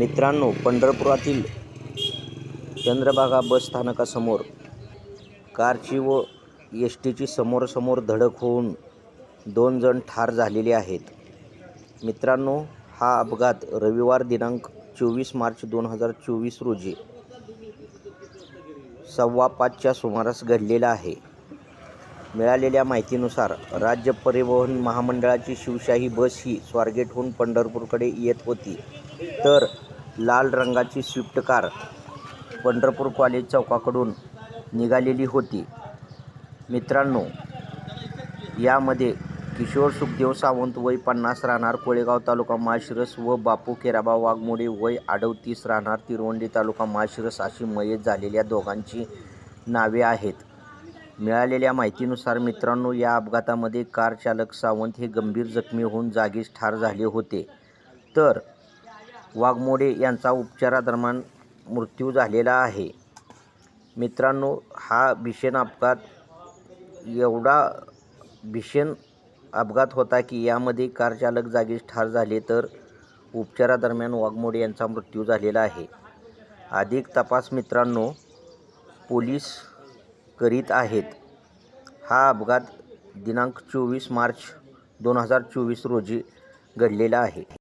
मित्रांनो पंढरपुरातील चंद्रभागा बस स्थानकासमोर कारची व एस टीची समोरसमोर धडक होऊन दोन जण ठार झालेले आहेत. मित्रांनो हा अपघात रविवार दिनांक चोवीस मार्च दोन हजार चोवीस रोजी सव्वा पाचच्या सुमारास घडलेला आहे. मिळालेल्या माहितीनुसार राज्य परिवहन महामंडळाची शिवशाही बस ही स्वारगेटहून पंढरपूरकडे येत होती. तर लाल रंगाची स्विफ्ट कार पंढरपूर कॉलेज चौकाकडून निघालेली होती. मित्रांनो यामध्ये किशोर सुखदेव सावंत वय पन्नास राहणार कोळेगाव तालुका माळशिरस व बापू केराबा वाघमोडे वय अडवतीस राहणार तिरवंडी तालुका माळशिरस अशी मयत झालेल्या दोघांची नावे आहेत. मिळालेल्या माहितीनुसार मित्रांनो या अपघातामध्ये कार चालक सावंत हे गंभीर जखमी होऊन जागीच ठार झाले होते. तर वाघमोडे यांचा उपचारादरम्यान मृत्यू झालेला आहे. मित्रांनो हा भीषण अपघात एवढा भीषण अपघात होता की यामध्ये कार चालक जागीच ठार झाले तर उपचारादरम्यान वाघमोडे यांचा मृत्यू झालेला आहे. अधिक तपास मित्रांनो पोलीस करीत आहेत. हा अपघात दिनांक चोवीस मार्च दोन हजार चोवीस रोजी घडलेला आहे.